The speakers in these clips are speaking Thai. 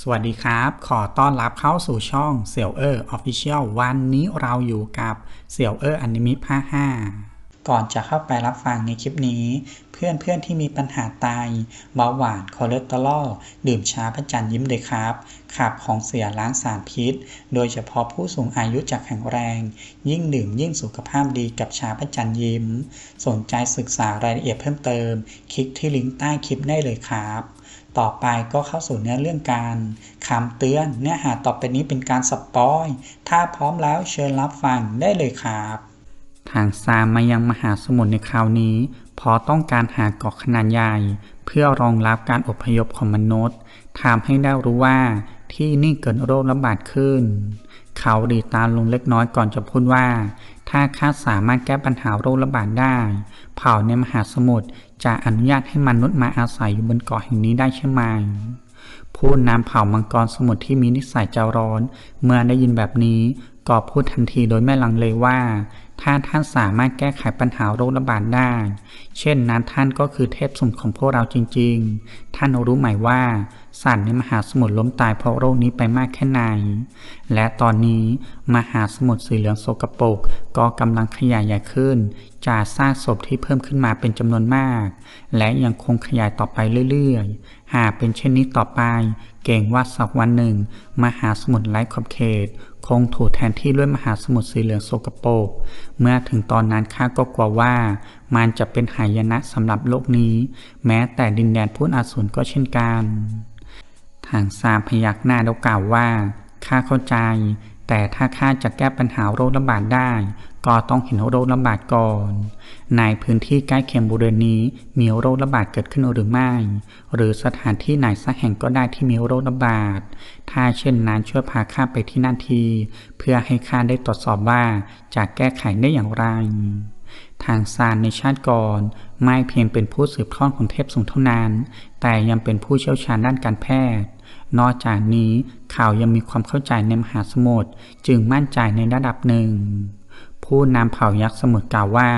สวัสดีครับ ขอต้อนรับเข้าสู่ช่องเสี่ยวเออร์ออฟฟิเชียลวันนี้เราอยู่กับเสี่ยวเออร์อนิมิภาค5ก่อนจะเข้าไปรับฟังในคลิปนี้ เพื่อนเพื่อนที่มีปัญหาไตเบาหวานคอเลสเตอรอลดื่มชาพระจันทร์ยิ้มเลยครับ ขับของเสียล้างสารพิษ โดยเฉพาะผู้สูงอายุจะแข็งแรง ยิ่งดื่มยิ่งสุขภาพดีกับชาพระจันทร์ยิ้ม สนใจศึกษารายละเอียดเพิ่มเติม คลิกที่ลิงก์ใต้คลิปได้เลยครับ ต่อไปก็เข้าสู่เนื้อเรื่องการคำเตือน เนื้อหาต่อไปนี้เป็นการสปอย ถ้าพร้อมแล้วเชิญรับฟังได้เลยครับทางซามมายังมหาสมุทรในคราวนี้ เพราะต้องการหาเกาะขนาดใหญ่ เพื่อรองรับการอพยพของมนุษย์ทำให้ได้รู้ว่าที่นี่เกิดโรคระบาดขึ้น เขาดีตามลงเล็กน้อยก่อนจะพูดว่า ถ้าข้าสามารถแก้ปัญหาโรคระบาดได้ เผ่าในมหาสมุทรจะอนุญาตให้มนุษย์มาอาศัยอยู่บนเกาะแห่งนี้ได้ใช่ไหมผู้นำเผ่ามังกรสมุทรที่มีนิสัยใจร้อน เมื่อได้ยินแบบนี้ก็พูดทันทีโดยไม่ลังเลว่า ถ้าท่านสามารถแก้ไขปัญหาโรคระบาดได้ เช่นนั้นท่านก็คือเทพสมุทรของพวกเราจริง ๆ ท่านรู้ไหมว่าสัตว์ในมหาสมุทรล้มตายเพราะโรคนี้ไปมากแค่ไหน และตอนนี้มหาสมุทรสีเหลืองโสกปรกก็กำลังขยายใหญ่ขึ้น จากซากศพที่เพิ่มขึ้นมาเป็นจำนวนมาก และยังคงขยายต่อไปเรื่อยๆ หากเป็นเช่นนี้ต่อไป เก่งว่าสักวันหนึ่ง มหาสมุทรไร้ขอบเขต คงถูกแทนที่ด้วยมหาสมุทรสีเหลืองโสกปก เมื่อถึงตอนนั้นข้าก็กลัวว่า มันจะเป็นหายนะสำหรับโลกนี้ แม้แต่ดินแดนพูนอาสูรก็เช่นกัน ทางซามพยักหน้าแล้วกล่าวว่าข้าเข้าใจ แต่ถ้าข้าจะแก้ปัญหาโรคระบาดได้ ก็ต้องเห็นโรคระบาดก่อน ในพื้นที่ใกล้เคียงบริเวณนี้มีโรคระบาดเกิดขึ้นหรือไม่ หรือสถานที่ไหนสักแห่งก็ได้ที่มีโรคระบาด ถ้าเช่นนั้นช่วยพาข้าไปที่นั่นที เพื่อให้ข้าได้ตรวจสอบว่าจะแก้ไขได้อย่างไรทางซานในชาติก่อน ไม่เพียงเป็นผู้สืบทอดของเทพสูงเท่านั้น แต่ยังเป็นผู้เชี่ยวชาญด้านการแพทย์ นอกจากนี้เขายังมีความเข้าใจในมหาสมุทรจึงมั่นใจในระดับหนึ่ง ผู้นำเผ่ายักษ์สมุทรกล่าวว่า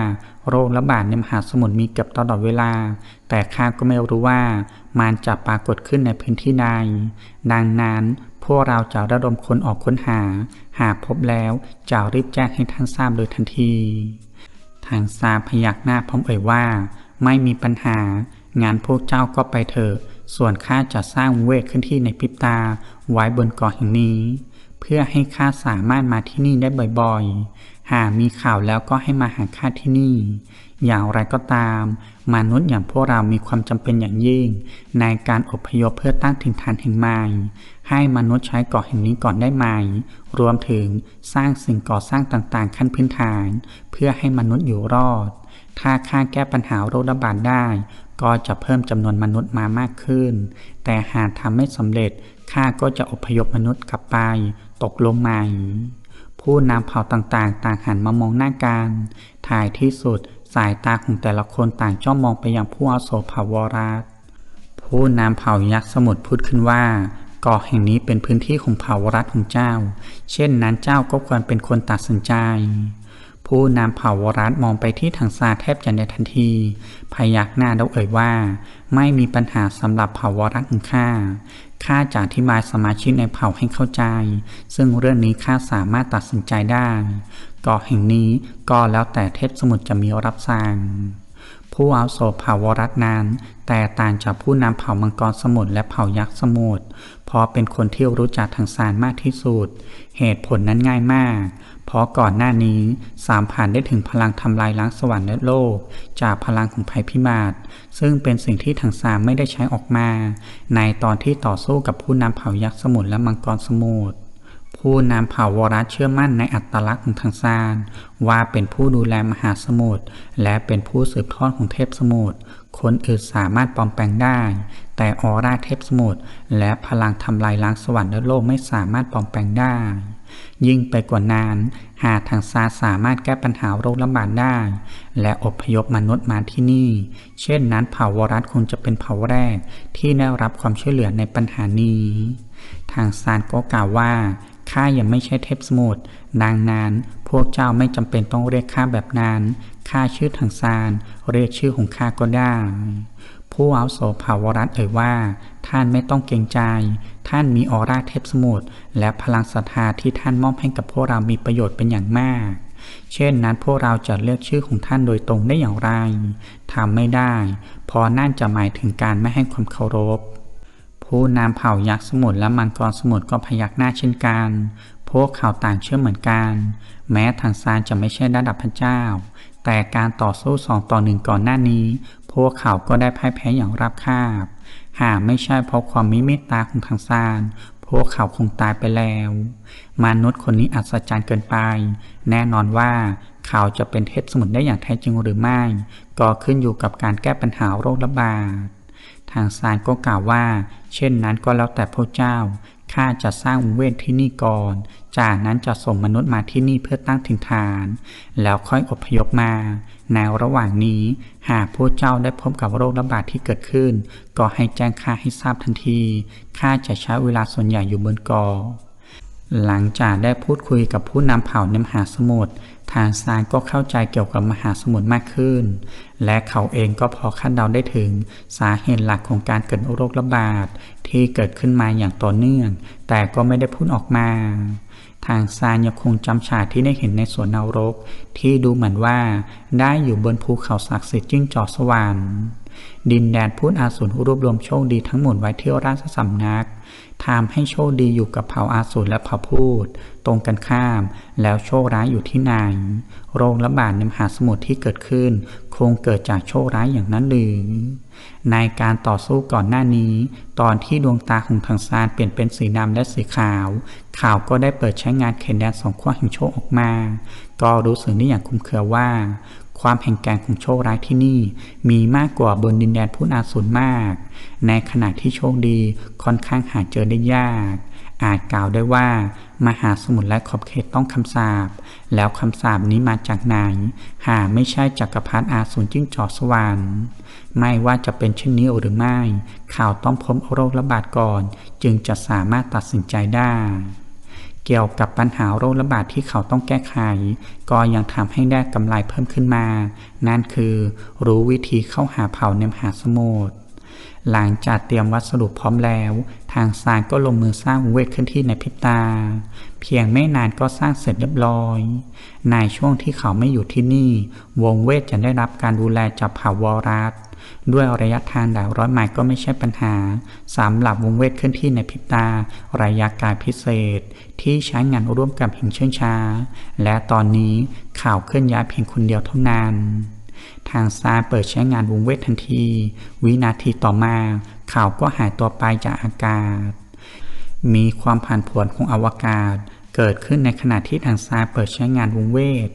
โรคระบาดในมหาสมุทรมีเกือบตลอดเวลา แต่ข้าก็ไม่รู้ว่ามันจะปรากฏขึ้นในพื้นที่ใด ดังนั้นพวกเราจะระดมคนออกค้นหา หากพบแล้วจะรีบแจ้งให้ท่านทราบโดยทันที ทางซาพยักหน้าพร้อมเอ่ยว่า ไม่มีปัญหางานพวกเจ้าก็ไปเถอะ ส่วนข้าจะสร้างเวทขึ้นที่ในพริบตาไว้บนเกาะแห่งนี้ เพื่อให้ข้าสามารถมาที่นี่ได้บ่อยๆ หากมีข่าวแล้วก็ให้มาหาข้าที่นี่ อย่างไรก็ตาม มนุษย์อย่างพวกเรามีความจำเป็นอย่างยิ่ง ในการอพยพเพื่อตั้งถิ่นฐานแห่งใหม่ ให้มนุษย์ใช้เกาะแห่งนี้ก่อนได้ไหม รวมถึงสร้างสิ่งก่อสร้างต่างๆ ขั้นพื้นฐาน เพื่อให้มนุษย์อยู่รอดถ้าข้าแก้ปัญหาโรคระบาดได้ ก็จะเพิ่มจำนวนมนุษย์มามากขึ้น แต่หากทำไม่สำเร็จข้าก็จะอพยพมนุษย์กลับไป ตกลงไหมผู้นำเผ่าต่างๆ ต่างหันมามองหน้ากันท้ายที่สุดสายตาของแต่ละคนต่างจ้องมองไปยังผู้อาโสเผ่าวรัสผู้นำเผ่ายักษ์สมุทรพูดขึ้นว่าเกาะแห่งนี้เป็นพื้นที่ของเผ่าวรัสของเจ้า เช่นนั้นเจ้าก็ควรเป็นคนตัดสินใจ ผู้นำเผ่าวรัตมองไปที่ทางซาแทบจะในทันที พยักหน้าแล้วเอ่ยว่า ไม่มีปัญหาสำหรับเผ่าวรัตของข้าข้าจะอธิบายสมาชิกในเผ่าให้เข้าใจ ซึ่งเรื่องนี้ข้าสามารถตัดสินใจได้เกาะแห่งนี้ก็แล้วแต่เทพสมุทรจะมีรับสั่ง ผู้อาวุโสเผ่าวรัตนั้นแต่ต่างจากผู้นำเผ่ามังกรสมุทรและเผ่ายักษ์สมุทรเพราะเป็นคนที่รู้จักทางสารมากที่สุด เหตุผลนั้นง่ายมาก เพราะก่อนหน้านี้สามผ่านได้ถึงพลังทำลายล้างสวรรค์และโลก จากพลังของภัยพิบัติซึ่งเป็นสิ่งที่ทางสามไม่ได้ใช้ออกมา ในตอนที่ต่อสู้กับผู้นำเผ่ายักษ์สมุทรและมังกรสมุทร ผู้นำเผ่าวรัสเชื่อมั่นในอัตลักษณ์ของทางซานว่าเป็นผู้ดูแลมหาสมุทรและเป็นผู้สืบทอดของเทพสมุทรคนอื่นสามารถปลอมแปลงได้ แต่ออร่าเทพสมุทรและพลังทำลายล้างสวรรค์และโลกไม่สามารถปลอมแปลงได้ ยิ่งไปกว่านั้น หากทางซาสามารถแก้ปัญหาโรคระบาดได้ และอพยพมนุษย์มาที่นี่ เช่นนั้นเผ่าวรัสคงจะเป็นเผ่าแรกที่ได้รับความช่วยเหลือในปัญหานี้ ทางซานก็กล่าวว่า ข้ายังไม่ใช่เทพสมุทรดังนั้น พวกเจ้าไม่จำเป็นต้องเรียกข้าแบบนั้นข้าชื่อทางซาน เรียกชื่อของข้าก็ได้ ผู้อาวุโสภาวรัตเอ่ยว่า ท่านไม่ต้องเกรงใจ ท่านมีออร่าเทพสมุทรและพลังศรัทธาที่ท่านมอบให้กับพวกเรามีประโยชน์เป็นอย่างมาก เช่นนั้นพวกเราจะเลือกชื่อของท่านโดยตรงได้อย่างไรทำไม่ได้เพราะนั่นจะหมายถึงการไม่ให้ความเคารพ ผู้นำเผ่ายักษ์สมุทรและมังกรสมุทรก็พยักหน้าเช่นกัน พวกเขาต่างเชื่อเหมือนกัน แม้ทางซานจะไม่ใช่ระดับพระเจ้า แต่การต่อสู้สองต่อหนึ่งก่อนหน้านี้ พวกเขาก็ได้พ่ายแพ้อย่างราบคาบ หากไม่ใช่เพราะความมิเมตตาของทางซานพวกเขาคงตายไปแล้ว มนุษย์คนนี้อัศจรรย์เกินไป แน่นอนว่าเขาจะเป็นเทพสมุทรได้อย่างแท้จริงหรือไม่ ก็ขึ้นอยู่กับการแก้ปัญหาโรคระบาด ทางซานก็กล่าวว่า เช่นนั้นก็แล้วแต่พระเจ้า ข้าจะสร้างวงเวทที่นี่ก่อน จากนั้นจะส่งมนุษย์มาที่นี่เพื่อตั้งถิ่นฐาน แล้วค่อยอพยพมา ในระหว่างนี้ หากพระเจ้าได้พบกับโรคระบาดที่เกิดขึ้น ก็ให้แจ้งข้าให้ทราบทันที ข้าจะใช้เวลาส่วนใหญ่อยู่บนเกาะหลังจากได้พูดคุยกับผู้นำเผ่าในมหาสมุทร ทางซานก็เข้าใจเกี่ยวกับมหาสมุทรมากขึ้น และเขาเองก็พอคาดเดาได้ถึงสาเหตุหลักของการเกิดโรคระบาด ที่เกิดขึ้นมาอย่างต่อเนื่อง แต่ก็ไม่ได้พูดออกมา ทางซานยังคงจำฉากที่ได้เห็นในสวนนรก ที่ดูเหมือนว่าได้อยู่บนภูเขาศักดิ์สิทธิ์จิ้งจอกสวรรค์ดินแดนพูดอาสูรรวบรวมโชคดีทั้งหมดไว้ที่ราชสำนัก ทำให้โชคดีอยู่กับเผ่าอาสูรและเผ่าพูด ตรงกันข้าม แล้วโชคร้ายอยู่ที่ไหนโรคระบาดในมหาสมุทรที่เกิดขึ้น คงเกิดจากโชคร้ายอย่างนั้นหรือในการต่อสู้ก่อนหน้านี้ ตอนที่ดวงตาของทางซานเปลี่ยนเป็นสีดำและสีขาว ข่าวก็ได้เปิดใช้งานเขนแดนสองขั้วแห่งโชคออกมา ก็รู้สึกได้อย่างคุ้มเคือว่า ความแห่งแกร่งของโชคร้ายที่นี่ มีมากกว่าบนดินแดนพุทธอาสูรมาก ในขณะที่โชคดีค่อนข้างหาเจอได้ยาก อาจกล่าวได้ว่า มหาสมุทรและขอบเขตต้องคำสาปแล้วคำสาปนี้มาจากไหน หาไม่ใช่จักรพรรดิอาสูรจิ้งจอกสวรรค์ไม่ว่าจะเป็นเช่นนี้หรือไม่ ข่าวต้องพบโรคระบาดก่อน จึงจะสามารถตัดสินใจได้เกี่ยวกับปัญหาโรคระบาดที่เขาต้องแก้ไข ก็ยังทำให้ได้กำไรเพิ่มขึ้นมา นั่นคือรู้วิธีเข้าหาเผ่าในมหาสมุทร หลังจากเตรียมวัสดุพร้อมแล้ว ทางซานก็ลงมือสร้างเวทขึ้นที่ในพริบตา เพียงไม่นานก็สร้างเสร็จเรียบร้อย ในช่วงที่เขาไม่อยู่ที่นี่ วงเวทจะได้รับการดูแลจากเผ่าวอรัสด้วยระยะทางหลายร้อยไมล์ก็ไม่ใช่ปัญหาสำหรับวงเวทเคลื่อนที่ในพริบตา ระยะการพิเศษ ที่ใช้งานร่วมกับหิงเชิงช้า และตอนนี้ข่าวเคลื่อนย้ายเพียงคนเดียวเท่านั้น ทางซาเปิดใช้งานวงเวททันที วินาทีต่อมาข่าวก็หายตัวไปจากอากาศ มีความผ่านผวนของอวกาศ เกิดขึ้นในขณะที่ทางซาเปิดใช้งานวงเวท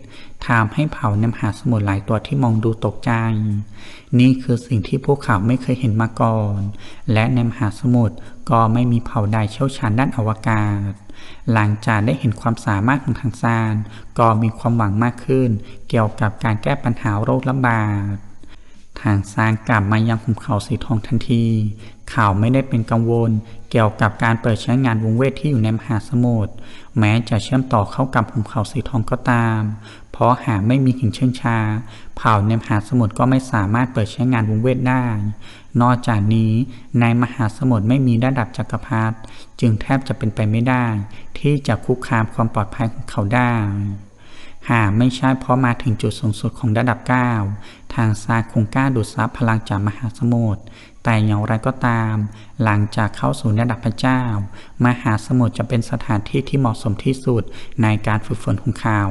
ทำให้เผ่าในมหาสมุทรหลายตัวที่มองดูตกใจ นี่คือสิ่งที่พวกเขาไม่เคยเห็นมาก่อน และในมหาสมุทรก็ไม่มีเผ่าใดเชี่ยวชาญด้านอวกาศ หลังจากได้เห็นความสามารถของทางซาน ก็มีความหวังมากขึ้น เกี่ยวกับการแก้ปัญหาโรคระบาดทางซานกลับมายังหุบเขาสีทองทันที ข่าวไม่ได้เป็นกังวล เกี่ยวกับการเปิดใช้งานวงเวทที่อยู่ในมหาสมุทร แม้จะเชื่อมต่อเข้ากับหุบเขาสีทองก็ตาม เพราะหากไม่มีหินเชิงชา เผ่าในมหาสมุทรก็ไม่สามารถเปิดใช้งานวงเวทได้ นอกจากนี้ในมหาสมุทรไม่มีระดับจักรพรรดิ จึงแทบจะเป็นไปไม่ได้ ที่จะคุกคามความปลอดภัยของเขาได้ หากไม่ใช่เพราะมาถึงจุดสูงสุดของระดับ 9 ทางซาคงกล้าดูดซับพลังจากมหาสมุทรแต่อย่างไรก็ตาม หลังจากเข้าสู่ระดับพระเจ้า มหาสมุทรจะเป็นสถานที่ที่เหมาะสมที่สุดในการฝึกฝนของเขา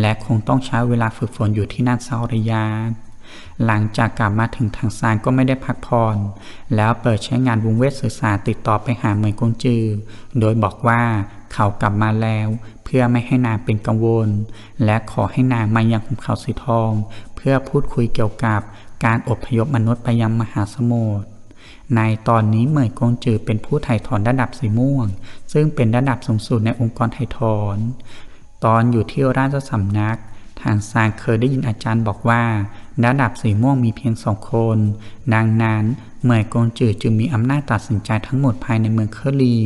และคงต้องใช้เวลาฝึกฝนอยู่ที่นั่นสักระยะ หลังจากกลับมาถึงทางซานก็ไม่ได้พักผ่อนแล้วเปิดใช้งานวงเวทสื่อสารติดต่อไปหาเหมยกงจือ โดยบอกว่าเขากลับมาแล้ว เพื่อไม่ให้นางเป็นกังวล และขอให้นางมายังหุบเขาสีทอง เพื่อพูดคุยเกี่ยวกับการอพยพมนุษย์ไปยังมหาสมุทรในตอนนี้เหมยกงจือเป็นผู้ไถ่ถอนระดับสีม่วง ซึ่งเป็นระดับสูงสุดในองค์กรไถ่ถอน ตอนอยู่ที่ราชสำนัก ทางซานเคยได้ยินอาจารย์บอกว่า ระดับสีม่วงมีเพียงสองคน ดังนั้นเหมยกงจือจึงมีอำนาจตัดสินใจทั้งหมดภายในเมืองเคอรี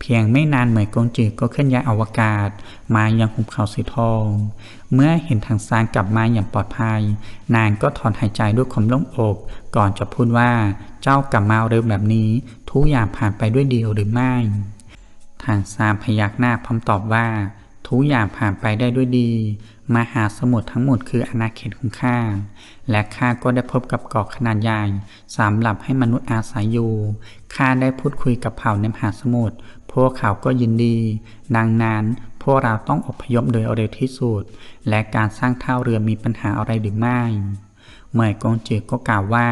เพียงไม่นานเหมยกงจือก็เคลื่อนย้ายอวกาศ มายังหุบเขาสีทอง เมื่อเห็นทางซานกลับมาอย่างปลอดภัย นางก็ถอนหายใจด้วยความโล่งอก ก่อนจะพูดว่าเจ้ากลับมาเร็วแบบนี้ ทุกอย่างผ่านไปด้วยดีหรือไม่ ทางซานพยักหน้าพร้อมตอบว่าทุกอย่างผ่านไปได้ด้วยดี มหาสมุทรทั้งหมดคืออาณาเขตของข้า และข้าก็ได้พบกับเกาะขนาดใหญ่สำหรับให้มนุษย์อาศัยอยู่ ข้าได้พูดคุยกับเผ่าในมหาสมุทร พวกเขาก็ยินดี ดังนั้นพวกเราต้องอพยพโดยเร็วที่สุด และการสร้างท่าเรือมีปัญหาอะไรหรือไม่เหมยกงจือก็กล่าวว่า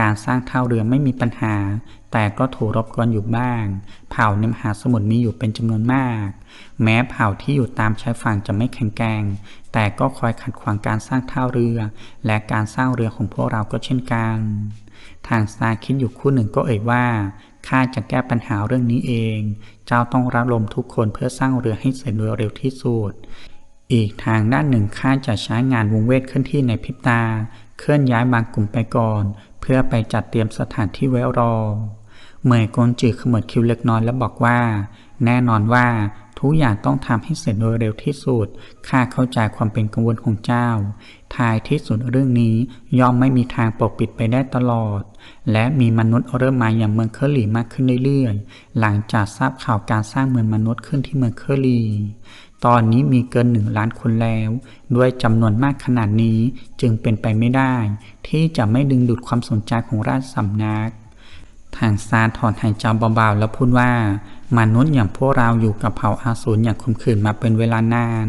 การสร้างท่าเรือไม่มีปัญหา แต่ก็ถูกรบกวนอยู่บ้าง เผ่าในมหาสมุทรมีอยู่เป็นจำนวนมาก แม้เผ่าที่อยู่ตามชายฝั่งจะไม่แข็งแกร่ง แต่ก็คอยขัดขวางการสร้างท่าเรือ และการสร้างเรือของพวกเราก็เช่นกัน ทางซาคิดอยู่คู่หนึ่งก็เอ่ยว่าข้าจะแก้ปัญหาเรื่องนี้เอง เจ้าต้องรับลมทุกคนเพื่อสร้างเรือให้เสร็จโดยเร็วที่สุด อีกทางด้านหนึ่งข้าจะใช้งานวงเวทเคลื่อนที่ในพริบตา เคลื่อนย้ายบางกลุ่มไปก่อน เพื่อไปจัดเตรียมสถานที่ไว้รอ เมยกนจือขมวดคิ้วเล็กน้อยและบอกว่า แน่นอนว่า ทุกอย่างต้องทำให้เสร็จโดยเร็วที่สุด ข้าเข้าใจความเป็นกังวลของเจ้า ท้ายที่สุดเรื่องนี้ย่อมไม่มีทางปกปิดไปได้ตลอด และมีมนุษย์เริ่มมาอย่างเมืองเคอรีมากขึ้นเรื่อยๆ หลังจากทราบข่าวการสร้างเมืองมนุษย์ขึ้นที่เมืองเคอรีตอนนี้มีเกินหนึ่งล้านคนแล้ว ด้วยจำนวนมากขนาดนี้จึงเป็นไปไม่ได้ ที่จะไม่ดึงดูดความสนใจของราชสำนัก ทางซานถอนหายใจเบาๆแล้วพูดว่า มนุษย์อย่างพวกเราอยู่กับเผ่าอาสูรอย่างคมขืนมาเป็นเวลานาน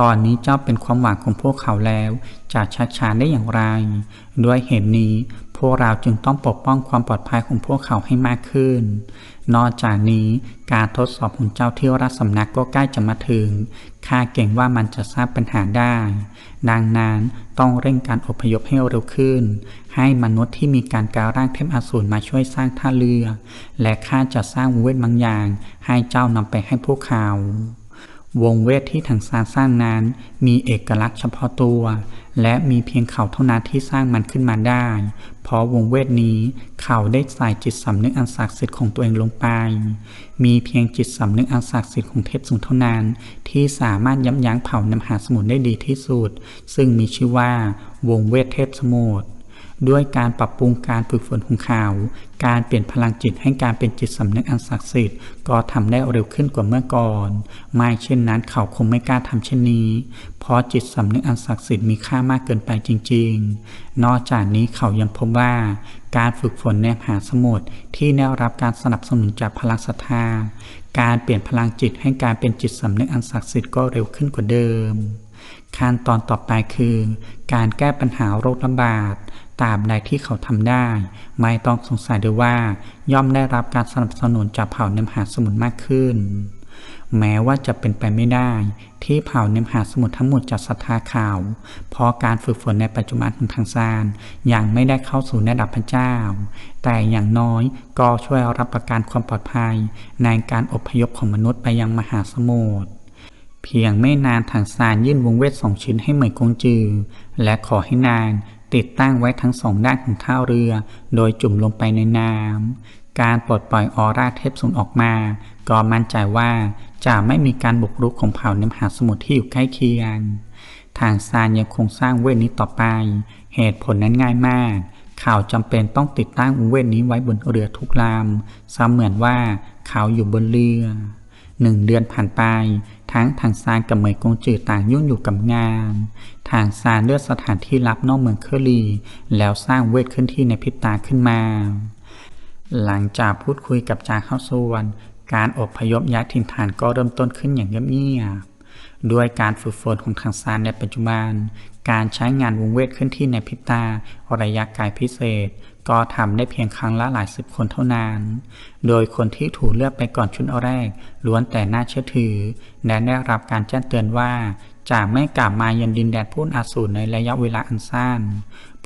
ตอนนี้เจ้าเป็นความหวังของพวกเขาแล้ว จะชักช้าได้อย่างไร ด้วยเหตุนี้ พวกเราจึงต้องปกป้องความปลอดภัยของพวกเขาให้มากขึ้น นอกจากนี้การทดสอบของเจ้าที่รัฐสำนักก็ใกล้จะมาถึงข้าเก่งว่ามันจะสร้างปัญหาได้ ดังนั้นต้องเร่งการอพยพให้เร็วขึ้น ให้มนุษย์ที่มีการกายร่างเทพอสูรมาช่วยสร้างท่าเรือ และข้าจะสร้างเวทบางอย่าง ให้เจ้านำไปให้พวกเขาวงเวทที่ถังซานสร้างนั้น มีเอกลักษณ์เฉพาะตัว และมีเพียงเขาเท่านั้นที่สร้างมันขึ้นมาได้ พอวงเวทนี้เขาได้ใส่จิตสำนึกอันศักดิ์สิทธิ์ของตัวเองลงไป มีเพียงจิตสำนึกอันศักดิ์สิทธิ์ของเทพสูงเท่านั้น ที่สามารถยับยั้งเผ่านำหาสมุนได้ดีที่สุด ซึ่งมีชื่อว่าวงเวทเทพสมุทร ด้วยการปรับปรุงการฝึกฝนของเขา การเปลี่ยนพลังจิตให้การเป็นจิตสำนึกอันศักดิ์สิทธิ์ก็ทำได้เร็วขึ้นกว่าเมื่อก่อน ไม่เช่นนั้นเขาคงไม่กล้าทำเช่นนี้ เพราะจิตสำนึกอันศักดิ์สิทธิ์มีค่ามากเกินไปจริง ๆ นอกจากนี้เขายังพบว่า การฝึกฝนในมหาสมุทรที่ได้รับการสนับสนุนจากพลังศรัทธา การเปลี่ยนพลังจิตให้การเป็นจิตสำนึกอันศักดิ์สิทธิ์ก็เร็วขึ้นกว่าเดิมขั้นตอนต่อไปคือ การแก้ปัญหาโรคระบาด ตราบใดที่เขาทำได้ ไม่ต้องสงสัยด้วยว่า ย่อมได้รับการสนับสนุนจากเผ่าในมหาสมุทรมากขึ้น แม้ว่าจะเป็นไปไม่ได้ ที่เผ่าในมหาสมุทรทั้งหมดจะศรัทธาข่าว เพราะการฝึกฝนในปัจจุบันของทางซานยังไม่ได้เข้าสู่ระดับพระเจ้า แต่อย่างน้อยก็ช่วยรับประกันความปลอดภัย ในการอพยพของมนุษย์ไปยังมหาสมุทรเพียงไม่นานทางซานยื่นวงเวทสองชิ้นให้เหมยกงจือ และขอให้นาง ติดตั้งไว้ทั้งสองด้านของท่าเรือ โดยจุ่มลงไปในน้ำ การปลดปล่อยออร่าเทพสูงออกมา ก็มั่นใจว่าจะไม่มีการบุกรุกของเผ่าในมหาสมุทรที่อยู่ใกล้เคียง ทางซานยังคงสร้างเวทนี้ต่อไป เหตุผลนั้นง่ายมากข่าวจำเป็นต้องติดตั้งวงเวทนี้ไว้บนเรือทุกลำเสมือนว่าเขาอยู่บนเรือหนึ่งเดือนผ่านไป ทั้งทางซานกับเหมยกงจือต่างยุ่งอยู่กับงาน ทางซานเลือกสถานที่ลับนอกเมืองเคอรี แล้วสร้างเวทเคลื่อนที่ในพริบตาขึ้นมา หลังจากพูดคุยกับจางเข้าส่วน การอบพยพย้ายถิ่นฐานก็เริ่มต้นขึ้นอย่างเงียบๆด้วยการฝึกฝนของทางซานในปัจจุบัน การใช้งานวงเวทเคลื่อนที่ในพริบตาระยะไกลพิเศษ ก็ทำได้เพียงครั้งละหลายสิบคนเท่านั้น โดยคนที่ถูกเลือกไปก่อนชุดแรก ล้วนแต่น่าเชื่อถือ และได้รับการแจ้งเตือนว่าจะไม่กลับมายันดินแดนพูนอาสูรในระยะเวลาอันสั้น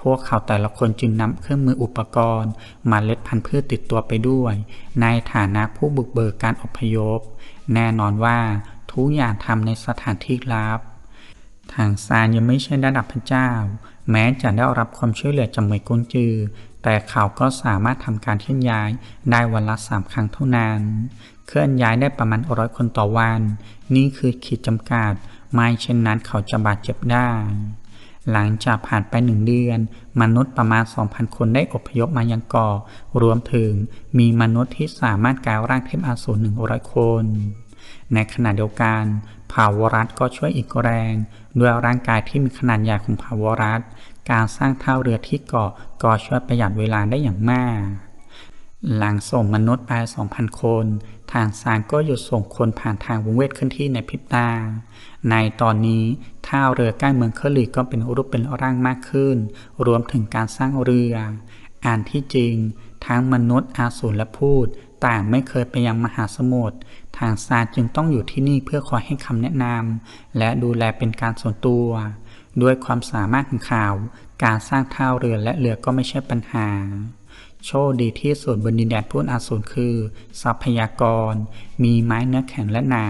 พวกเขาแต่ละคนจึงนำเครื่องมืออุปกรณ์ มาเล็ดพันธุ์พืชติดตัวไปด้วย ในฐานะผู้บุกเบิกการอพยพ แน่นอนว่าทุกอย่างทำในสถานที่ลับ ทางซานยังไม่ใช่ระดับพระเจ้า แม้จะได้รับความช่วยเหลือจากเมยกงจือ แต่เขาก็สามารถทำการเคลื่อนย้ายได้วันละสามครั้งเท่านั้น เคลื่อนย้ายได้ประมาณร้อยคนต่อวัน นี่คือขีดจำกัด ไม่เช่นนั้นเขาจะบาดเจ็บได้ หลังจากผ่านไปหนึ่งเดือน มนุษย์ประมาณ 2,000 คนได้อพยพมายังเกาะรวมถึงมีมนุษย์ที่สามารถกลายร่างเทพอาสูร100 คน ในขณะเดียวกันภาวรัฐก็ช่วยอีกแรง ด้วยร่างกายที่มีขนาดใหญ่ของภาวรัฐ การสร้างท่าเรือที่เกาะก็ช่วยประหยัดเวลาได้อย่างมาก หลังส่งมนุษย์ไป 2,000 คน ทางซานก็หยุดส่งคนผ่านทางวงเวทขึ้นที่ในพริบตา ในตอนนี้ท่าเรือใกล้เมืองเคอรีก็เป็นรูปเป็นร่างมากขึ้น รวมถึงการสร้างเรือ อ่านที่จริง ทั้งมนุษย์อาสูรและพูด ต่างไม่เคยไปยังมหาสมุทรทางซานจึงต้องอยู่ที่นี่เพื่อคอยให้คำแนะนำและดูแลเป็นการส่วนตัว ด้วยความสามารถของข่าวการสร้างท่าเรือและเรือก็ไม่ใช่ปัญหา โชคดีที่สุดบนดินแดนพูนอาสูรคือ ทรัพยากร มีไม้เนื้อแข็งและหนา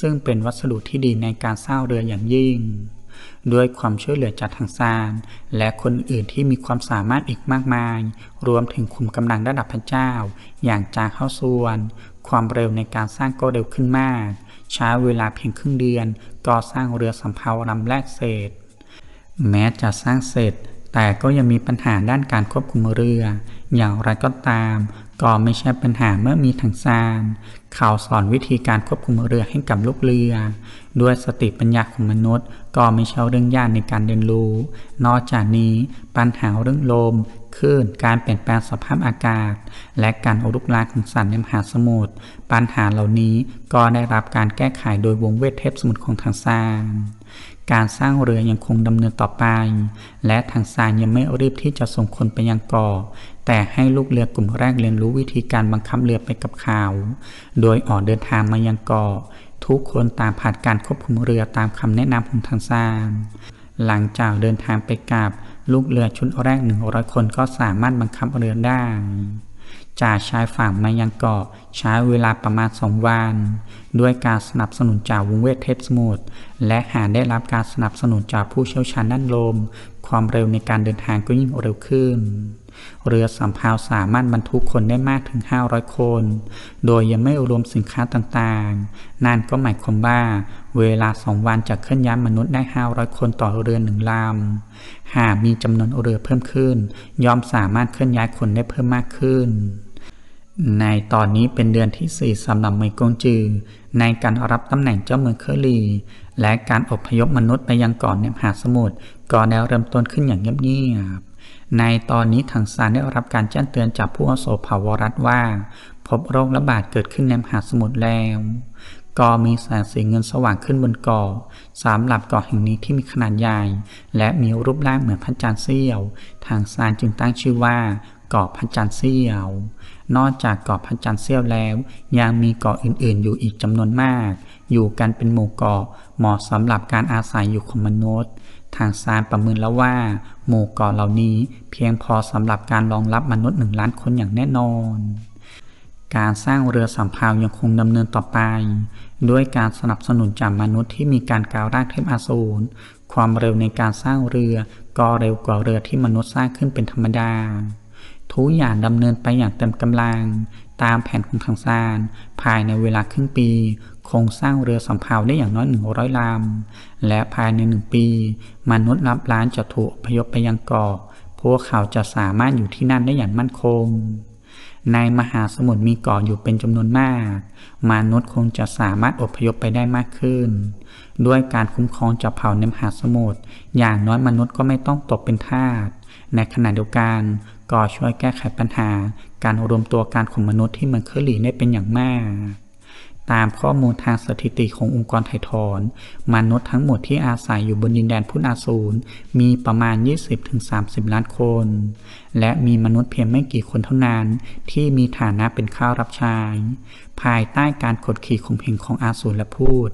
ซึ่งเป็นวัสดุที่ดีในการสร้างเรืออย่างยิ่ง ด้วยความช่วยเหลือจากทางซานและคนอื่นที่มีความสามารถอีกมากมาย รวมถึงคุมกำลังระดับพระเจ้า อย่างจาเข้าส่วน ความเร็วในการสร้างก็เร็วขึ้นมาก ใช้เวลาเพียงครึ่งเดือน ก็สร้างเรือสำเภาลำแรกเสร็จ แม้จะสร้างเสร็จ แต่ก็ยังมีปัญหาด้านการควบคุมเรือ อย่างไรก็ตาม ก็ไม่ใช่ปัญหาเมื่อมีทางซานเขาสอนวิธีการควบคุมเรือให้กับลูกเรือ ด้วยสติปัญญาของมนุษย์ ก็ไม่ใช่เรื่องยากในการเรียนรู้ นอกจากนี้ปัญหาเรื่องลมคลื่นการเปลี่ยนแปลงสภาพอากาศ และการอรุกรานของสัตว์ในมหาสมุทรปัญหาเหล่านี้ก็ได้รับการแก้ไขโดยวงเวทเทพสมุทรของทางซาน การสร้างเรือยังคงดำเนินต่อไป และทางซานยังไม่รีบที่จะส่งคนไปยังเกาะแต่ให้ลูกเรือกลุ่มแรกเรียนรู้วิธีการบังคับเรือไปกับเขาว โดยออกเดินทางมายังเกาะทุกคนตามผ่านการควบคุมเรือตามคำแนะนำของทางซานหลังจากเดินทางไปกับ ลูกเรือชุดแรกหนึ่งร้อยคนก็สามารถบังคับเรือได้ จากชายฝั่งมายังเกาะใช้เวลาประมาณสองวัน ด้วยการสนับสนุนจากวงเวทเทพสมุทรและหากได้รับการสนับสนุนจากผู้เชี่ยวชาญด้านลม ความเร็วในการเดินทางก็ยิ่งเร็วขึ้น เรือสำเภาสามารถบรรทุกคนได้มากถึง 500 คน โดยยังไม่รวมสินค้าต่างๆ นั่นก็หมายความว่า เวลาสองวันจะเคลื่อนย้ายมนุษย์ได้ 500 คนต่อเรือหนึ่งลำ หากมีจำนวนเรือเพิ่มขึ้น ย่อมสามารถเคลื่อนย้ายคนได้เพิ่มมากขึ้น ในตอนนี้เป็นเดือนที่ 4สำหรับเมยกงจือ ในการรับตำแหน่งเจ้าเมืองเคอรี และการอพยพมนุษย์ไปยังเกาะในมหาสมุทรก็ได้เริ่มต้นขึ้นอย่างเงียบๆในตอนนี้ทางซานได้รับการแจ้งเตือนจากผู้อาวุโสภาวรัฐว่า พบโรคระบาดเกิดขึ้นในมหาสมุทรแล้วก็มีแสงสีเงินสว่างขึ้นบนเกาะสำหรับเกาะแห่งนี้ที่มีขนาดใหญ่ และมีรูปร่างเหมือนพระจันทร์เสี้ยว ทางซานจึงตั้งชื่อว่า กาะพระจันทร์เสี้ยว นอกจากเกาะพระจันทร์เสี้ยวแล้ว ยังมีเกาะอื่นๆ อยู่อีกจำนวนมาก อยู่กันเป็นหมู่เกาะเหมาะสำหรับการอาศัยอยู่ของมนุษย์ ทางซานประเมินแล้วว่า หมู่เกาะเหล่านี้เพียงพอสำหรับการรองรับมนุษย์หนึ่งล้านคนอย่างแน่นอนการสร้างเรือสำเภายังคงดำเนินต่อไป ด้วยการสนับสนุนจากมนุษย์ที่มีการกาวรางเทพอาสูรความเร็วในการสร้างเรือก็เร็วกว่าเรือที่มนุษย์สร้างขึ้นเป็นธรรมดา ทุกอย่างดำเนินไปอย่างเต็มกำลัง ตามแผนของทางซานภายในเวลาครึ่งปี คงสร้างเรือสำเภาได้อย่างน้อยหนึ่งร้อยลำ และภายในหนึ่งปี มนุษย์รับล้านจะถูกอพยพไปยังเกาะพวกเขาจะสามารถอยู่ที่นั่นได้อย่างมั่นคง ในมหาสมุทรมีเกาะอยู่เป็นจำนวนมาก มนุษย์คงจะสามารถอพยพไปได้มากขึ้น ด้วยการคุ้มครองจากเผ่าในมหาสมุทรอย่างน้อยมนุษย์ก็ไม่ต้องตกเป็นทาสในขณะเดียวกัน ก็ช่วยแก้ไขปัญหาการรวมตัวการของมนุษย์ที่เมืองเคอรีได้เป็นอย่างมาก ตามข้อมูลทางสถิติขององค์กรไถ่ถอน มนุษย์ทั้งหมดที่อาศัยอยู่บนดินแดนพุทธอาสูรมีประมาณ 20-30 ล้านคน และมีมนุษย์เพียงไม่กี่คนเท่านั้นที่มีฐานะเป็นข้าวรับใช้ ภายใต้การกดขี่ข่มเหงของอาสูรและพูด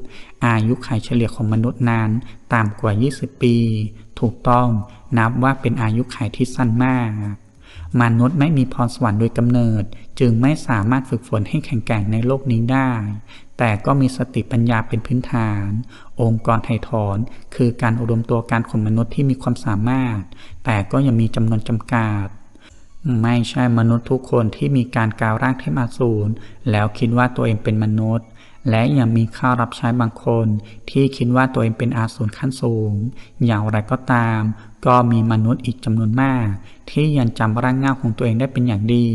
อายุขัยเฉลี่ยของมนุษย์นั้นต่ำกว่า 20 ปี ถูกต้องนับว่าเป็นอายุขัยที่สั้นมาก มนุษย์ไม่มีพรสวรรค์โดยกำเนิด จึงไม่สามารถฝึกฝนให้แข็งแกร่งในโลกนี้ได้ แต่ก็มีสติปัญญาเป็นพื้นฐาน องค์กรไถ่ถอน คือการอุดมตัวการของมนุษย์ที่มีความสามารถ แต่ก็ยังมีจำนวนจำกัดไม่ใช่มนุษย์ทุกคนที่มีการกาวร่างเทพอสูรแล้วคิดว่าตัวเองเป็นมนุษย์ และยังมีข้ารับใช้บางคน ที่คิดว่าตัวเองเป็นอาสูรขั้นสูง อย่างไรก็ตาม ก็มีมนุษย์อีกจำนวนมาก ที่ยังจำร่างเงาของตัวเองได้เป็นอย่างดี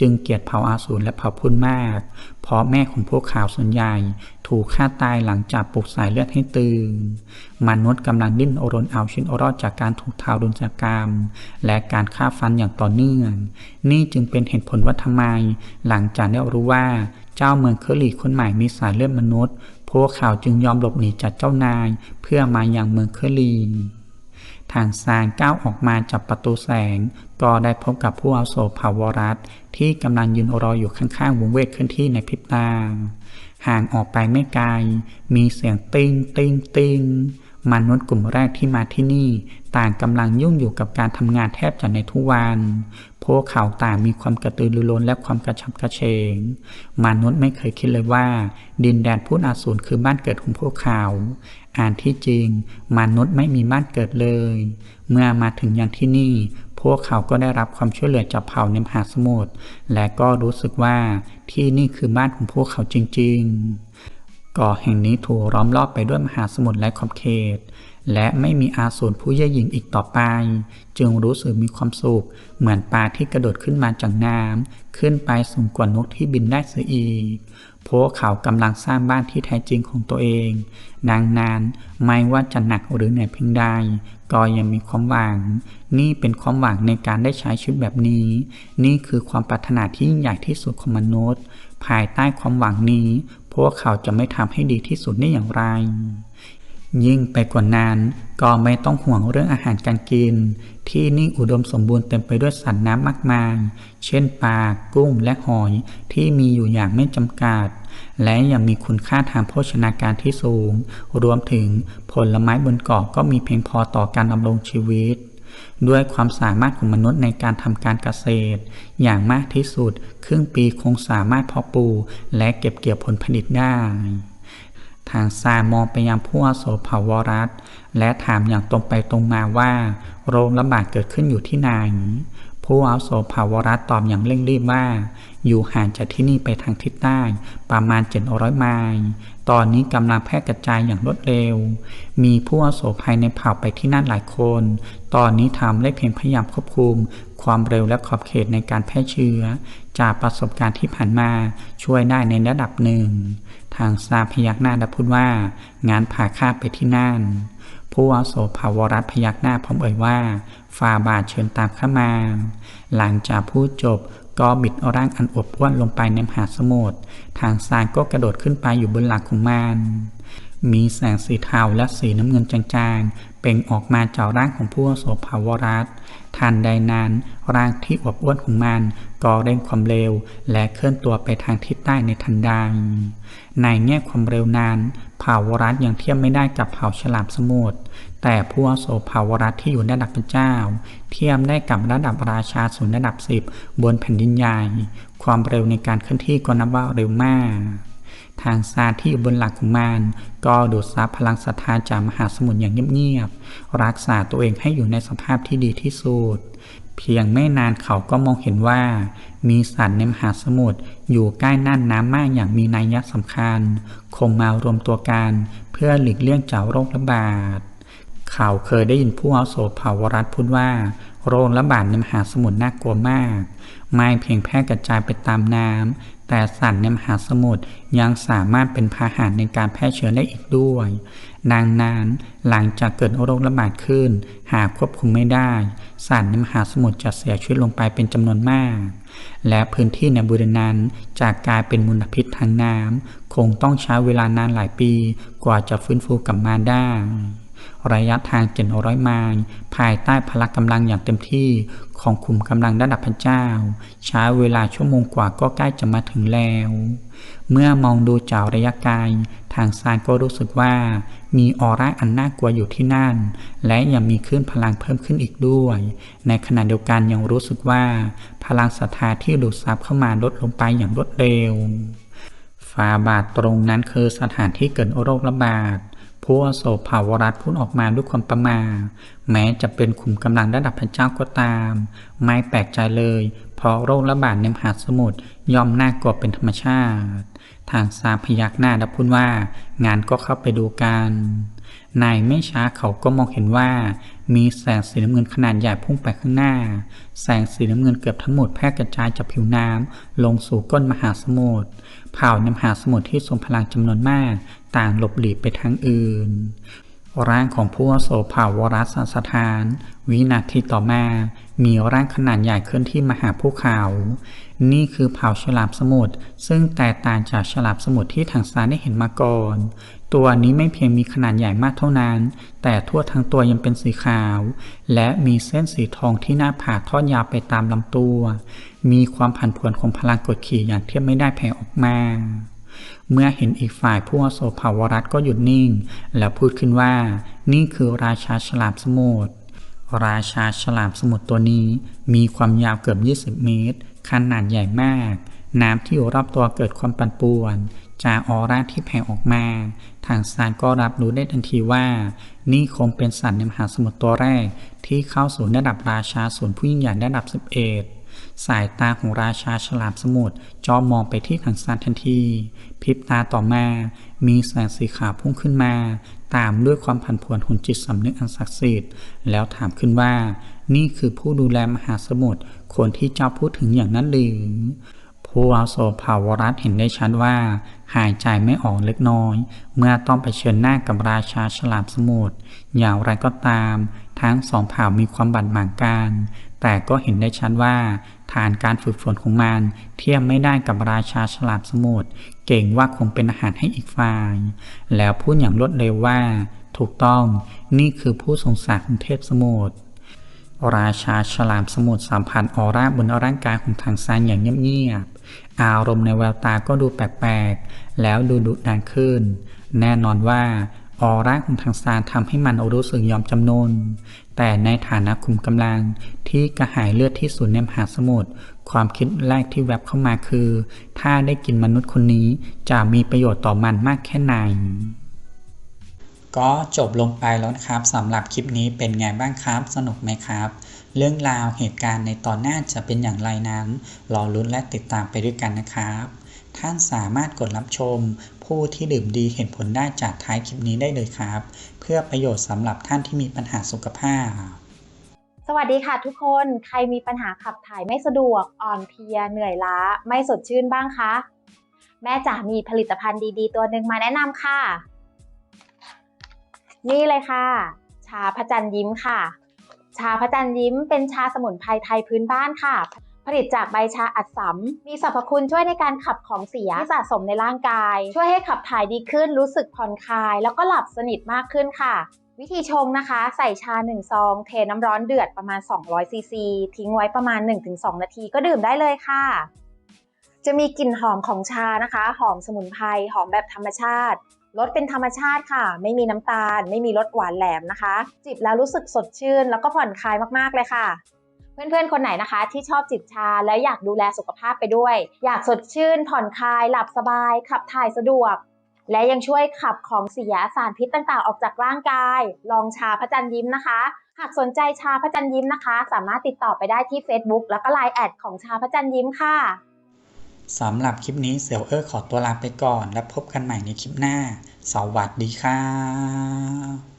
จึงเกลียดเผ่าอาสูรและเผ่าพุ่นมาก เพราะแม่ของพวกข่าวส่วนใหญ่ ถูกฆ่าตายหลังจากปลุกสายเลือดให้ตื่น มนุษย์กำลังดิ้นโอรนเอาชีวิตรอดจากการถูกทารุณกรรม และการฆ่าฟันอย่างต่อเนื่อง นี่จึงเป็นเหตุผลว่าทำไม หลังจากได้รู้ว่า เจ้าเมืองเคอรีคนใหม่มีสายเลือดมนุษย์ พวกข่าวจึงยอมหลบหนีจากเจ้านาย เพื่อมาอยังเมืองเคอรีทางซานก้าวออกมาจากประตูแสง ก็ได้พบกับผู้อาวุโสภาวรัตที่กำลังยืนรออยู่ข้างๆวงเวทเคลื่อนที่ในพริบตา ห่างออกไปไม่ไกล มีเสียงติ้งติ้งติ้ง มนุษย์กลุ่มแรกที่มาที่นี่ ต่างกำลังยุ่งอยู่กับการทำงานแทบจะในทุกวัน พวกเขาต่างมีความกระตือรือร้นและความกระฉับกระเฉง มนุษย์ไม่เคยคิดเลยว่า ดินแดนพูดอาสูรคือบ้านเกิดของพวกเขาอ่านที่จริง มนุษย์ไม่มีบ้านเกิดเลย เมื่อมาถึงยังที่นี่ พวกเขาก็ได้รับความช่วยเหลือจากเผ่าในมหาสมุทรและก็รู้สึกว่าที่นี่คือบ้านของพวกเขาจริง ๆ กาะแห่งนี้ถูกล้อมรอบไปด้วยมหาสมุทรและขอบเขต และไม่มีอาสูรผู้เย่อหยิ่งอีกต่อไป จึงรู้สึกมีความสุข เหมือนปลาที่กระโดดขึ้นมาจากน้ำขึ้นไปสูงกว่านกที่บินได้เสียอีกพวกเขากำลังสร้างบ้านที่แท้จริงของตัวเอง ดังนั้นไม่ว่าจะหนักหรือเหนื่อยเพียงใดก็ยังมีความหวัง นี่เป็นความหวังในการได้ใช้ชีวิตแบบนี้ นี่คือความปรารถนาที่ยิ่งใหญ่ที่สุดของมนุษย์ ภายใต้ความหวังนี้ พวกเขาจะไม่ทำให้ดีที่สุดได้อย่างไร ยิ่งไปกว่านั้นก็ไม่ต้องห่วงเรื่องอาหารการกิน ที่นี่อุดมสมบูรณ์เต็มไปด้วยสัตว์น้ำมากมาย เช่นปลากุ้งและหอยที่มีอยู่อย่างไม่จำกัด และยังมีคุณค่าทางโภชนาการที่สูง รวมถึงผลไม้บนเกาะก็มีเพียงพอต่อการดำรงชีวิต ด้วยความสามารถของมนุษย์ในการทำการเกษตร อย่างมากที่สุด ครึ่งปีคงสามารถเพาะปลูกและเก็บเกี่ยวผลผลิตได้ ทางซามองไปยังผู้อาวุโสเผ่าวรัตและถามอย่างตรงไปตรงมาว่า โรคระบาดเกิดขึ้นอยู่ที่ไหนผู้อาวุโสเผ่าวรัตตอบอย่างเร่งรีบว่า อยู่ห่างจากที่นี่ไปทางทิศใต้ประมาณ 700 ไมล์ ตอนนี้กำลังแพร่กระจายอย่างรวดเร็ว มีผู้อาโสภายในเผ่าไปที่นั่นหลายคน ตอนนี้ทำได้เพียงพยายามควบคุม ความเร็วและขอบเขตในการแพร่เชื้อ จากประสบการณ์ที่ผ่านมาช่วยได้ในระดับหนึ่ง ทางซาพยักหน้าและพูดว่า งานผ่าข้าไปที่นั่นผู้อาโสภาวรัตพยักหน้าพร้อมเอ่ยว่าฟาบาทเชิญตามเข้ามา หลังจากพูดจบ ก็บิดร่างอันอวบอ้วนลงไปในมหาสมุทร ทางซานก็กระโดดขึ้นไปอยู่บนหลังของมัน มีแสงสีเทาและสีน้ำเงินจางๆ เปล่งออกมาจากร่างของผู้อโสภาวรัตทันใดนั้น ร่างที่อวบอ้วนของมันก็เร่งความเร็วและเคลื่อนตัวไปทางทิศใต้ในทันใดในแง่ความเร็วนั้นเผ่าวรัตยังเทียบไม่ได้กับเผ่าฉลามสมุทร แต่ผู้อาโสภาวรัตที่อยู่ระดับพระเจ้า เทียมได้กับระดับราชาศูนย์ระดับสิบบนแผ่นดินใหญ่ ความเร็วในการเคลื่อนที่ก็นับว่าเร็วมาก ทางซาที่อยู่บนหลักของมันก็ดูดซับพลังศรัทธาจากมหาสมุทรอย่างเงียบๆรักษาตัวเองให้อยู่ในสภาพที่ดีที่สุดเพียงไม่นานเขาก็มองเห็นว่า มีสัตว์ในมหาสมุทรอยู่ใกล้น่านน้ำมากอย่างมีนัยยะสำคัญ คงมารวมตัวกัน เพื่อหลีกเลี่ยงจากโรคระบาด ขาเคยได้ยินผู้อาวุโสภาวรัตพูดว่า โรคระบาดในมหาสมุทรน่ากลัวมาก ไม่เพียงแพร่กระจายไปตามน้ำแต่สัตว์ในมหาสมุทรยังสามารถเป็นพาหะในการแพร่เชื้อได้อีกด้วย ดังนั้นหลังจากเกิดโรคระบาดขึ้น หากควบคุมไม่ได้ สัตว์ในมหาสมุทรจะเสียชีวิตลงไปเป็นจำนวนมาก และพื้นที่ในบริเวณนั้นจะกลายเป็นมลพิษทางน้ำคงต้องใช้เวลานานหลายปี กว่าจะฟื้นฟูกลับมาได้ ระยะทาง 700 ไมล์ ภายใต้พละกำลังอย่างเต็มที่ของขุมกำลังระดับพระเจ้า ใช้เวลาชั่วโมงกว่าก็ใกล้จะมาถึงแล้ว เมื่อมองดูจากระยะไกล ทางซานก็รู้สึกว่า มีออร่าอันน่ากลัวอยู่ที่นั่น และยังมีคลื่นพลังเพิ่มขึ้นอีกด้วย ในขณะเดียวกันยังรู้สึกว่า พลังศรัทธาที่ดูดซับเข้ามาลดลงไปอย่างรวดเร็วฟาบาทตรงนั้นคือสถานที่เกิดโรคระบาด ผู้อาวุโสภาวรัตพูดออกมาด้วยความประมาทแม้จะเป็นขุมกำลังระดับพระเจ้าก็ตาม ไม่แปลกใจเลย เพราะโรคระบาดในมหาสมุทรย่อมน่ากลัวเป็นธรรมชาติ ทางซาพยักหน้าและพูดว่า งานก็เข้าไปดูกันนายไม่ช้าเขาก็มองเห็นว่า มีแสงสีน้ำเงินขนาดใหญ่พุ่งไปข้างหน้า แสงสีน้ำเงินเกือบทั้งหมดแพร่กระจายจากผิวน้ำลงสู่ก้นมหาสมุทรเผ่าในมหาสมุทรที่ทรงพลังจำนวนมาก ต่างหลบหลีกไปทางอื่น ร่างของผู้อาวุโสเผ่าวรัสสถาน วินาทีต่อมา มีร่างขนาดใหญ่เคลื่อนที่มาหาภูเขา นี่คือเผ่าฉลามสมุทรซึ่งแตกต่างจากฉลามสมุทรที่ทางซานได้เห็นมาก่อน ตัวนี้ไม่เพียงมีขนาดใหญ่มากเท่านั้น แต่ทั่วทั้งตัวยังเป็นสีขาว และมีเส้นสีทองที่หน้าผากทอดยาวไปตามลำตัว มีความผันผวนของพลังกดขี่อย่างเทียบไม่ได้แผ่ออกมา เมื่อเห็นอีกฝ่ายผู้อาวุโสภาวรัตก็หยุดนิ่ง แล้วพูดขึ้นว่า นี่คือราชาฉลามสมุทรราชาฉลามสมุทรตัวนี้มีความยาวเกือบ 20 เมตร ขนาดใหญ่มาก น้ำที่อยู่รอบตัวเกิดความปั่นป่วนจากออร่าที่แผ่ออกมา ทางซานก็รับรู้ได้ทันทีว่า นี่คงเป็นสัตว์ในมหาสมุทรตัวแรก ที่เข้าสู่ระดับราชาส่วนผู้ยิ่งใหญ่ระดับ 11 สายตาของราชาฉลามสมุทรจ้องมองไปที่ทางซานทันที พริบตาต่อมา มีแสงสีขาวพุ่งขึ้นมา ตามด้วยความผันผวนหุ่นจิตสำนึกอันศักดิ์สิทธิ์ แล้วถามขึ้นว่า นี่คือผู้ดูแลมหาสมุทร คนที่เจ้าพูดถึงอย่างนั้นหรือผู้อาวุโสภาวรัตเห็นได้ชัดว่า หายใจไม่ออกเล็กน้อย เมื่อต้องไปเชิญหน้ากับราชาฉลามสมุทรอย่างไรก็ตาม ทั้งสองเผ่ามีความบาดหมางกัน แต่ก็เห็นได้ชัดว่า ฐานการฝึกฝนของมัน เทียบไม่ได้กับราชาฉลามสมุทรเก่งว่าคงเป็นอาหารให้อีกฝ่าย แล้วพูดอย่างรวดเร็วว่า ถูกต้องนี่คือผู้ทรงศักดิ์ของเทพสมุทรราชาฉลามสมุทรสัมผัสออร่าบนร่างกายของทางซานอย่างเงียบๆอารมณ์ในแววตาก็ดูแปลกๆ แล้วดูดุดันขึ้น แน่นอนว่า ออร่าของทางซานทำให้มันรู้สึกยอมจำนน แต่ในฐานะคุมกำลังที่กระหายเลือดที่สุดในมหาสมุทร ความคิดแรกที่แวบเข้ามาคือ ถ้าได้กินมนุษย์คนนี้จะมีประโยชน์ต่อมันมากแค่ไหน ก็จบลงไปแล้วนะครับสำหรับคลิปนี้เป็นไงบ้างครับ สนุกไหมครับ เรื่องราวเหตุการณ์ในตอนหน้าจะเป็นอย่างไรนั้น รอลุ้นและติดตามไปด้วยกันนะครับท่านสามารถกดรับชม ผู้ที่ดื่มดีเห็นผลได้จากท้ายคลิปนี้ได้เลยครับ เพื่อประโยชน์สำหรับท่านที่มีปัญหาสุขภาพ สวัสดีค่ะทุกคนใครมีปัญหาขับถ่ายไม่สะดวกอ่อนเพลียเหนื่อยล้า ไม่สดชื่นบ้างคะแม่จ๋ามีผลิตภัณฑ์ดีๆ ตัวหนึ่งมาแนะนำค่ะ นี่เลยค่ะ ชาพระจันทร์ยิ้มค่ะ ชาพระจันทร์ยิ้มเป็นชาสมุนไพรไทยพื้นบ้านค่ะ ผลิตจากใบชาอัดสำมีสรรพคุณช่วยในการขับของเสียที่สะสมในร่างกาย ช่วยให้ขับถ่ายดีขึ้นรู้สึกผ่อนคลาย แล้วก็หลับสนิทมากขึ้นค่ะ วิธีชงนะคะ ใส่ชา 1 ซอง เทน้ำร้อนเดือดประมาณ 200ซีซีทิ้งไว้ประมาณ 1-2 นาทีก็ดื่มได้เลยค่ะ จะมีกลิ่นหอมของชานะคะ หอมสมุนไพรหอมแบบธรรมชาติรสเป็นธรรมชาติค่ะ ไม่มีน้ำตาล ไม่มีรสหวานแหลมนะคะ จิบแล้วรู้สึกสดชื่น แล้วก็ผ่อนคลายมากๆเลยค่ะ เพื่อนๆ คนไหนนะคะ ที่ชอบจิบชาแล้วอยากดูแลสุขภาพไปด้วย อยากสดชื่น ผ่อนคลาย หลับสบาย ขับถ่ายสะดวก และยังช่วยขับของเสียสารพิษต่างๆ ออกจากร่างกาย ลองชาพระจันทร์ยิ้มนะคะ หากสนใจชาพระจันทร์ยิ้มนะคะ สามารถติดต่อไปได้ที่ Facebook แล้วก็ Line แอดของชาพระจันทร์ยิ้มค่ะสำหรับคลิปนี้เสี่ยวเออขอตัวลาไปก่อน แล้วพบกันใหม่ในคลิปหน้า สวัสดีครับ